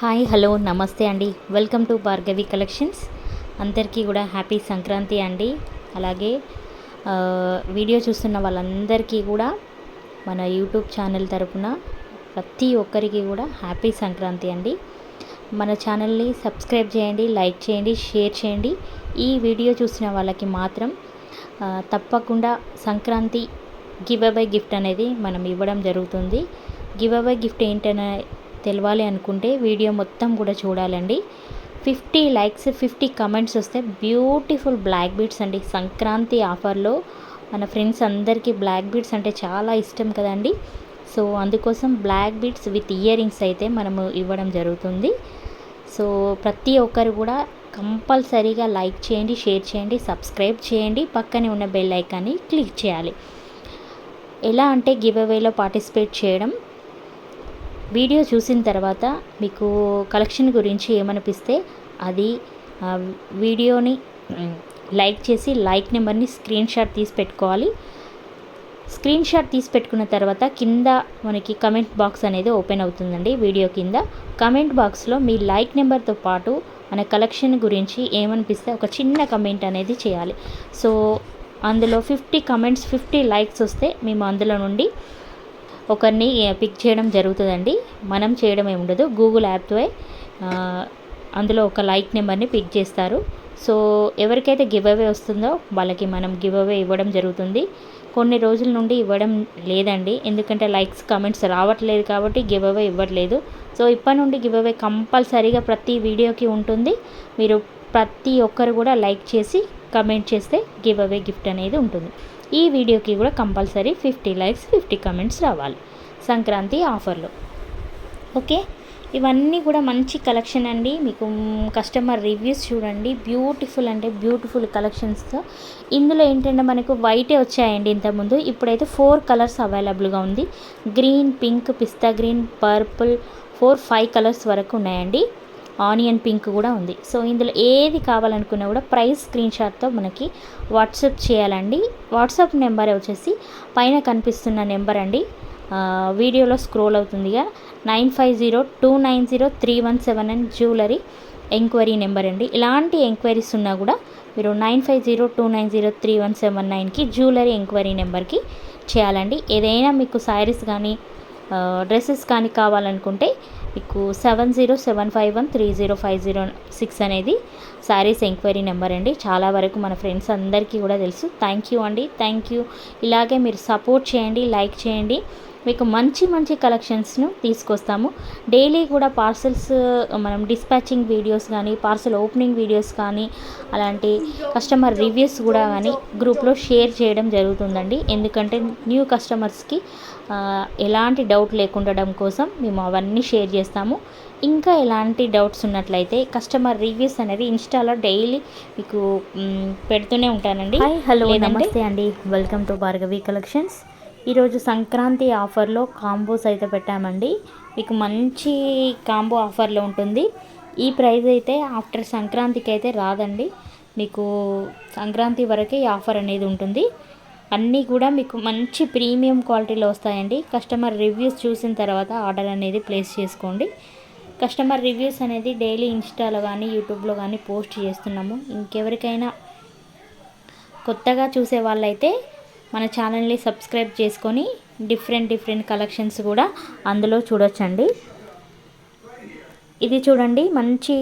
Hi hello నమస్తే అండి. Welcome to Bhargavi collections. అందరికీ కూడా హ్యాపీ సంక్రాంతి అండి. అలాగే వీడియో చూస్తున్న వాళ్ళందరికీ కూడా మన యూట్యూబ్ ఛానల్ తరపున ప్రతి ఒక్కరికి కూడా హ్యాపీ సంక్రాంతి అండి. మన ఛానల్ని సబ్స్క్రైబ్ చేయండి లైక్ చేయండి షేర్ చేయండి. ఈ వీడియో చూసిన వాళ్ళకి మాత్రం తప్పకుండా సంక్రాంతి గివ్ అవే గిఫ్ట్ అనేది మనం ఇవ్వడం జరుగుతుంది. గివ్ అవే గిఫ్ట్ ఏంటనే తెలవాలి అనుకుంటే వీడియో మొత్తం కూడా చూడాలండి. ఫిఫ్టీ లైక్స్ ఫిఫ్టీ కమెంట్స్ వస్తే బ్యూటిఫుల్ బ్లాక్ బీడ్స్ అండి. సంక్రాంతి ఆఫర్లో మన ఫ్రెండ్స్ అందరికీ బ్లాక్ బీడ్స్ అంటే చాలా ఇష్టం కదండి. సో అందుకోసం black beads with earrings అయితే మనము ఇవ్వడం జరుగుతుంది. సో ప్రతి ఒక్కరు కూడా కంపల్సరీగా లైక్ చేయండి షేర్ చేయండి సబ్స్క్రైబ్ చేయండి. పక్కనే ఉన్న బెల్ ఐకాన్ని క్లిక్ చేయాలి. ఎలా అంటే గివ్ అవేలో పార్టిసిపేట్ చేయడం వీడియో చూసిన తర్వాత మీకు కలెక్షన్ గురించి ఏమనిపిస్తే అది వీడియోని లైక్ చేసి లైక్ నెంబర్ని స్క్రీన్ షాట్ తీసి పెట్టుకోవాలి. స్క్రీన్ షాట్ తీసి పెట్టుకున్న తర్వాత కింద మనకి కమెంట్ బాక్స్ అనేది ఓపెన్ అవుతుందండి వీడియో కింద. కమెంట్ బాక్స్లో మీ లైక్ నెంబర్తో పాటు మన కలెక్షన్ గురించి ఏమనిపిస్తే ఒక చిన్న కమెంట్ అనేది చేయాలి. సో అందులో ఫిఫ్టీ కమెంట్స్ ఫిఫ్టీ లైక్స్ వస్తే మేము అందులో నుండి ఒకరిని పిక్ చేయడం జరుగుతుందండి. మనం చేయడం ఏమి ఉండదు గూగుల్ యాప్తో అందులో ఒక లైక్ నెంబర్ని పిక్ చేస్తారు. సో ఎవరికైతే గివ్ అవే వస్తుందో వాళ్ళకి మనం గివ్ అవే ఇవ్వడం జరుగుతుంది. కొన్ని రోజుల నుండి ఇవ్వడం లేదండి. ఎందుకంటే లైక్స్ కమెంట్స్ రావట్లేదు కాబట్టి గివ్ అవే ఇవ్వట్లేదు. సో ఇప్పటి నుండి గివ్ అవే కంపల్సరీగా ప్రతి వీడియోకి ఉంటుంది. మీరు ప్రతి ఒక్కరు కూడా లైక్ చేసి కమెంట్ చేస్తే గివ్ అవే గిఫ్ట్ అనేది ఉంటుంది. ఈ వీడియోకి కూడా compulsory fifty likes fifty comments రావాలి. సంక్రాంతి ఆఫర్లో. ఓకే? ఇవన్నీ కూడా మంచి కలెక్షన్ అండి. మీకు కస్టమర్ రివ్యూస్ చూడండి. బ్యూటిఫుల్ అంటే బ్యూటిఫుల్ కలెక్షన్స్తో ఇందులో ఏంటంటే మనకు వైటే వచ్చాయండి ఇంతకుముందు. ఇప్పుడైతే ఫోర్ కలర్స్ అవైలబుల్గా ఉంది. Green pink pista green purple four five colours వరకు ఉన్నాయండి. ఆనియన్ పింక్ కూడా ఉంది. సో ఇందులో ఏది కావాలనుకున్నా కూడా ప్రైస్ స్క్రీన్ షాట్తో మనకి వాట్సాప్ చేయాలండి. వాట్సాప్ నెంబర్ వచ్చేసి పైన కనిపిస్తున్న నెంబర్ అండి. వీడియోలో scroll అవుతుందిగా nine five zero two nine zero three one seven and jewellery enquiry number అండి. ఇలాంటి ఎంక్వైరీస్ ఉన్నా కూడా మీరు nine five zero two nine zero three one seven నైన్కి జ్యువెలరీ ఎంక్వైరీ నెంబర్కి చేయాలండి. ఏదైనా మీకు శారీస్ కానీ డ్రెస్సెస్ కానీ కావాలనుకుంటే మీకు seven zero seven five one three zero five zero six అనేది శారీస్ ఎంక్వైరీ నెంబర్ అండి. చాలా వరకు మన ఫ్రెండ్స్ అందరికీ కూడా తెలుసు. థ్యాంక్ యూ అండి. Thank you. ఇలాగే మీరు సపోర్ట్ చేయండి లైక్ చేయండి. మీకు మంచి మంచి కలెక్షన్స్ను తీసుకొస్తాము. డైలీ కూడా పార్సల్స్ మనం డిస్పాచింగ్ వీడియోస్ కానీ పార్సల్ ఓపెనింగ్ వీడియోస్ కానీ అలాంటి కస్టమర్ రివ్యూస్ కూడా కానీ గ్రూప్లో షేర్ చేయడం జరుగుతుందండి. ఎందుకంటే న్యూ కస్టమర్స్కి ఎలాంటి డౌట్ లేకుండడం కోసం మేము అవన్నీ షేర్ చేస్తాము. ఇంకా ఎలాంటి డౌట్స్ ఉన్నట్లయితే కస్టమర్ రివ్యూస్ అనేది ఇన్స్టాలో డైలీ మీకు పెడుతూనే ఉంటానండి. హాయ్ హలో నమస్తే అండి. Welcome to Bhargavi collections. ఈరోజు సంక్రాంతి ఆఫర్లో కాంబోస్ అయితే పెట్టామండి. మీకు మంచి కాంబో ఆఫర్లో ఉంటుంది. ఈ ప్రైస్ అయితే ఆఫ్టర్ సంక్రాంతికి అయితే రాదండి. మీకు సంక్రాంతి వరకే ఈ ఆఫర్ అనేది ఉంటుంది. అన్నీ కూడా మీకు మంచి ప్రీమియం క్వాలిటీలో వస్తాయండి. కస్టమర్ రివ్యూస్ చూసిన తర్వాత ఆర్డర్ అనేది ప్లేస్ చేసుకోండి. కస్టమర్ రివ్యూస్ అనేది డైలీ ఇన్స్టాలో కానీ యూట్యూబ్లో కానీ పోస్ట్ చేస్తున్నాము. ఇంకెవరికైనా కొత్తగా చూసే వాళ్ళైతే మన ఛానల్ని సబ్స్క్రైబ్ చేసుకొని డిఫరెంట్ డిఫరెంట్ కలెక్షన్స్ కూడా అందులో చూడొచ్చండి. ఇది చూడండి మంచి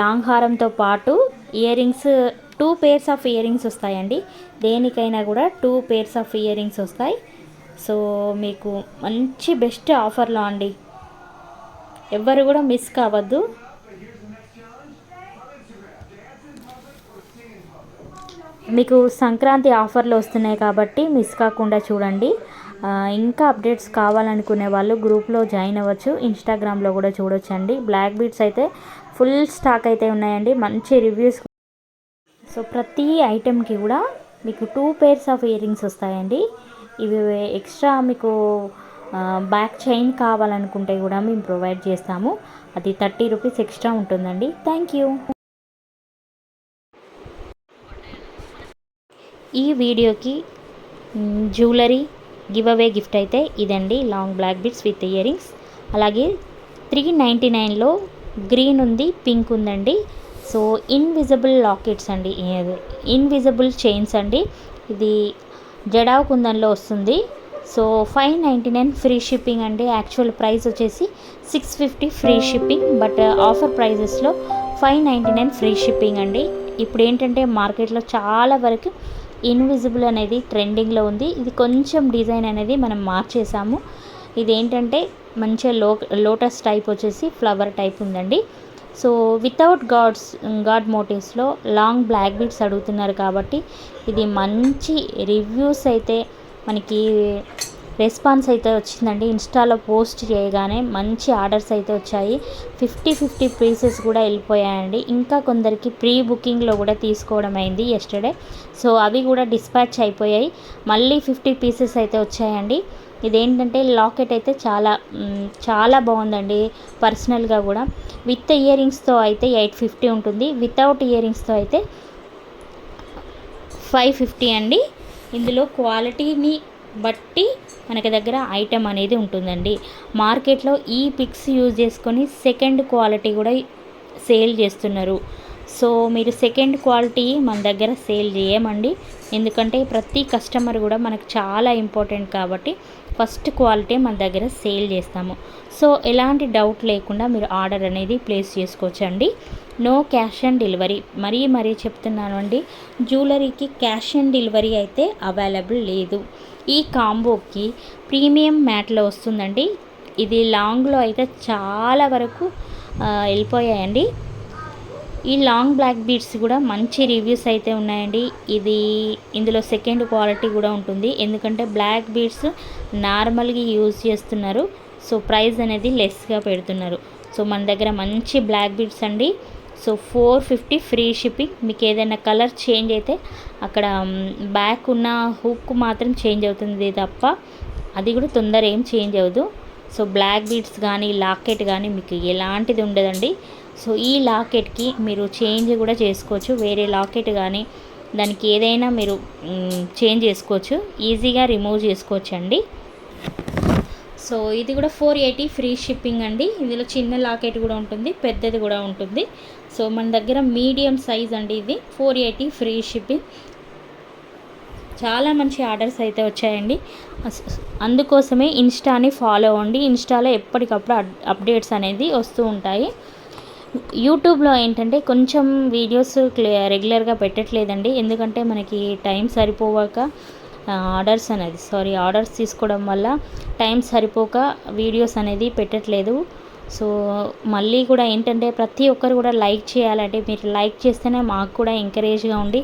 లాంగ్ హారంతో పాటు earrings two pairs of earrings వస్తాయండి. దేనికైనా కూడా two pairs of earrings వస్తాయి. సో మీకు మంచి బెస్ట్ ఆఫర్లో అండి. ఎవ్వరు కూడా మిస్ కావద్దు. మీకు సంక్రాంతి ఆఫర్లు వస్తున్నాయి కాబట్టి మిస్ కాకుండా చూడండి. ఇంకా అప్డేట్స్ కావాలనుకునే వాళ్ళు గ్రూప్లో జాయిన్ అవ్వచ్చు. ఇన్స్టాగ్రామ్లో కూడా చూడొచ్చండి. బ్లాక్ బీట్స్ అయితే ఫుల్ స్టాక్ అయితే ఉన్నాయండి. మంచి రివ్యూస్. సో ప్రతి ఐటెంకి కూడా మీకు two pairs of earrings వస్తాయండి. ఇవి ఎక్స్ట్రా మీకు బ్యాక్ చైన్ కావాలనుకుంటే కూడా మేము ప్రొవైడ్ చేస్తాము. అది థర్టీ రూపీస్ ఎక్స్ట్రా ఉంటుందండి. థ్యాంక్ యూ ఈ వీడియోకి జ్యువెలరీ గివ్ అవే గిఫ్ట్ అయితే ఇదండి long black beads with earrings అలాగే త్రీ నైంటీ నైన్లో గ్రీన్ ఉంది పింక్ ఉందండి. సో ఇన్విజిబుల్ లాకెట్స్ అండి ఇన్విజిబుల్ చైన్స్ అండి. ఇది జడావ్ కుందన్లో వస్తుంది. So five ninety nine free shipping అండి. యాక్చువల్ ప్రైస్ వచ్చేసి six fifty free shipping but offer ప్రైజెస్లో five ninety nine free shipping అండి. ఇప్పుడు ఏంటంటే మార్కెట్లో చాలా వరకు ఇన్విజిబుల్ అనేది ట్రెండింగ్లో ఉంది. ఇది కొంచెం డిజైన్ అనేది మనం మార్చేసాము. ఇది ఏంటంటే మంచిగా లో లోటస్ టైప్ వచ్చేసి ఫ్లవర్ టైప్ ఉందండి. సో వితౌట్ గాడ్స్ గాడ్ మోటివ్స్లో లాంగ్ బ్లాక్ బీడ్స్ అడుగుతున్నారు కాబట్టి ఇది మంచి రివ్యూస్ అయితే మనకి రెస్పాన్స్ అయితే వచ్చిందండి. ఇన్స్టాలో పోస్ట్ చేయగానే మంచి ఆర్డర్స్ అయితే వచ్చాయి. ఫిఫ్టీ ఫిఫ్టీ పీసెస్ కూడా వెళ్ళిపోయాయండి. ఇంకా కొందరికి ప్రీ బుకింగ్లో కూడా తీసుకోవడం అయింది ఎస్టర్డే సో అవి కూడా డిస్పాచ్ అయిపోయాయి. మళ్ళీ ఫిఫ్టీ పీసెస్ అయితే వచ్చాయండి. ఇదేంటంటే లాకెట్ అయితే చాలా చాలా బాగుందండి పర్సనల్గా కూడా. విత్ ఇయర్ రింగ్స్తో అయితే ఎయిట్ ఫిఫ్టీ ఉంటుంది. వితౌట్ ఇయర్ రింగ్స్తో అయితే ఫైవ్ ఫిఫ్టీ అండి. ఇందులో క్వాలిటీని బట్టి మనకి దగ్గర ఐటెం అనేది ఉంటుందండి. మార్కెట్లో ఈ పిక్స్ యూజ్ చేసుకొని సెకండ్ క్వాలిటీ కూడా సేల్ చేస్తున్నారు. సో మీరు సెకండ్ క్వాలిటీ మన దగ్గర సేల్ చేయమండి. ఎందుకంటే ప్రతి కస్టమర్ కూడా మనకు చాలా ఇంపార్టెంట్ కాబట్టి ఫస్ట్ క్వాలిటీ మన దగ్గర సేల్ చేస్తాము. సో ఎలాంటి డౌట్ లేకుండా మీరు ఆర్డర్ అనేది ప్లేస్ చేసుకోవచ్చండి. నో క్యాష్ ఆన్ డెలివరీ మరీ మరీ చెప్తున్నాను అండి. జ్యువెలరీకి క్యాష్ ఆన్ డెలివరీ అయితే అవైలబుల్ లేదు. ఈ కాంబోకి ప్రీమియం మ్యాట్లో వస్తుందండి. ఇది లాంగ్లో అయితే చాలా వరకు వెళ్ళిపోయాయండి. ఈ లాంగ్ బ్లాక్ బీడ్స్ కూడా మంచి రివ్యూస్ అయితే ఉన్నాయండి. ఇది ఇందులో సెకండ్ క్వాలిటీ కూడా ఉంటుంది. ఎందుకంటే బ్లాక్ బీడ్స్ నార్మల్గా యూజ్ చేస్తున్నారు. సో ప్రైస్ అనేది లెస్గా పెడుతున్నారు. సో మన దగ్గర మంచి బ్లాక్ బీడ్స్ అండి. So four fifty free shipping. మీకు ఏదైనా కలర్ చేంజ్ అయితే అక్కడ బ్యాక్ ఉన్న హుక్ మాత్రం చేంజ్ అవుతుంది తప్ప అది కూడా తొందర ఏం చేంజ్ అవ్వదు. సో బ్లాక్ బీడ్స్ కానీ లాకెట్ కానీ మీకు ఎలాంటిది ఉండదండి. సో ఈ లాకెట్కి మీరు చేంజ్ కూడా చేసుకోవచ్చు. వేరే లాకెట్ కానీ దానికి ఏదైనా మీరు చేంజ్ చేసుకోవచ్చు. ఈజీగా రిమూవ్ చేసుకోవచ్చు అండి సో ఇది కూడా ఫోర్ ఎయిటీ ఫ్రీ షిప్పింగ్ అండి. ఇందులో చిన్న లాకెట్ కూడా ఉంటుంది పెద్దది కూడా ఉంటుంది. సో మన దగ్గర మీడియం సైజ్ అండి ఇది ఫోర్ ఎయిటీ ఫ్రీ షిప్పింగ్. చాలా మంచి ఆర్డర్స్ అయితే వచ్చాయండి. అందుకోసమే ఇన్స్టాని ఫాలో అవ్వండి. ఇన్స్టాలో ఎప్పటికప్పుడు అప్- అప్డేట్స్ అనేది వస్తూ ఉంటాయి. యూట్యూబ్లో ఏంటంటే కొంచెం వీడియోస్ క్లియర్ రెగ్యులర్గా పెట్టట్లేదండి. ఎందుకంటే మనకి టైం సరిపోవాక ఆర్డర్స్ అనేది సారీ ఆర్డర్స్ తీసుకోవడం వల్ల టైం సరిపోక వీడియోస్ అనేది పెట్టట్లేదు. సో మళ్ళీ కూడా ఏంటంటే ప్రతి ఒక్కరు కూడా లైక్ చేయాలంటే మీరు లైక్ చేస్తేనే మాకు కూడా ఎంకరేజ్గా ఉండి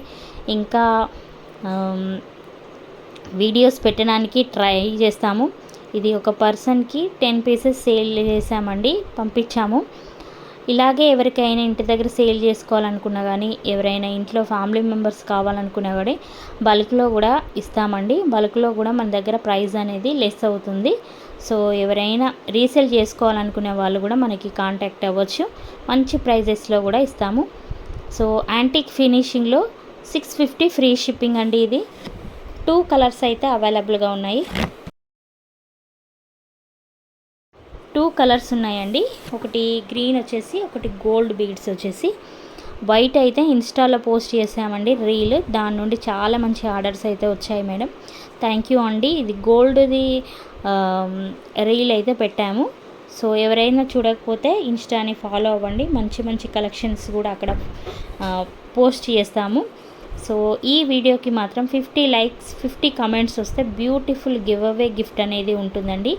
ఇంకా వీడియోస్ పెట్టడానికి ట్రై చేస్తాము. ఇది ఒక పర్సన్కి టెన్ పీసెస్ సేల్ చేసామండి పంపించాము. ఇలాగే ఎవరికైనా ఇంటి దగ్గర సేల్ చేసుకోవాలనుకున్నా కానీ ఎవరైనా ఇంట్లో ఫ్యామిలీ మెంబర్స్ కావాలనుకున్నా కానీ బల్క్లో కూడా ఇస్తామండి. బల్క్లో కూడా మన దగ్గర ప్రైస్ అనేది లెస్ అవుతుంది. సో ఎవరైనా రీసేల్ చేసుకోవాలనుకునే వాళ్ళు కూడా మనకి కాంటాక్ట్ అవ్వచ్చు. మంచి ప్రైజెస్లో కూడా ఇస్తాము. సో యాంటిక్ ఫినిషింగ్లో సిక్స్ ఫిఫ్టీ ఫ్రీ షిప్పింగ్ అండి ఇది. టూ కలర్స్ అయితే అవైలబుల్గా ఉన్నాయి. కలర్స్ ఉన్నాయండి. ఒకటి గ్రీన్ వచ్చేసి ఒకటి గోల్డ్ బీడ్స్ వచ్చేసి. వైట్ అయితే ఇన్స్టాలో పోస్ట్ చేసామండి రీల్. దాని నుండి చాలా మంచి ఆర్డర్స్ అయితే వచ్చాయి మేడం. థ్యాంక్ యూ అండి. ఇది గోల్డ్ది రీల్ అయితే పెట్టాము. సో ఎవరైనా చూడకపోతే ఇన్స్టాని ఫాలో అవ్వండి. మంచి మంచి కలెక్షన్స్ కూడా అక్కడ పోస్ట్ చేస్తాము. సో ఈ వీడియోకి మాత్రం ఫిఫ్టీ లైక్స్ ఫిఫ్టీ కమెంట్స్ వస్తే బ్యూటిఫుల్ గివ్ అవే గిఫ్ట్ అనేది ఉంటుందండి.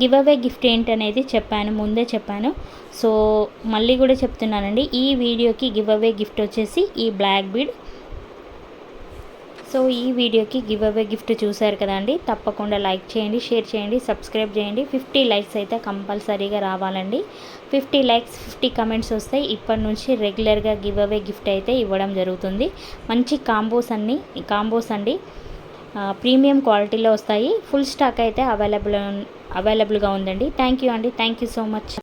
గివ్ అవే గిఫ్ట్ ఏంటనేది చెప్పాను ముందే చెప్పాను. సో మళ్ళీ కూడా చెప్తున్నానండి ఈ వీడియోకి గివ్ అవే గిఫ్ట్ వచ్చేసి ఈ బ్లాక్ బీడ్. సో ఈ వీడియోకి గివ్ అవే గిఫ్ట్ చూశారు కదండి. తప్పకుండా లైక్ చేయండి షేర్ చేయండి సబ్స్క్రైబ్ చేయండి. ఫిఫ్టీ లైక్స్ అయితే కంపల్సరీగా రావాలండి. ఫిఫ్టీ లైక్స్ ఫిఫ్టీ కమెంట్స్ వస్తాయి ఇప్పటి నుంచి రెగ్యులర్గా గివ్ అవే గిఫ్ట్ అయితే ఇవ్వడం జరుగుతుంది. మంచి కాంబోస్ అన్ని కాంబోస్ అండి. ప్రీమియం క్వాలిటీలో వస్తాయి. ఫుల్ స్టాక్ అయితే అవైలబుల్ అవైలబుల్గా ఉందండి. థ్యాంక్ యూ అండి. Thank you so much.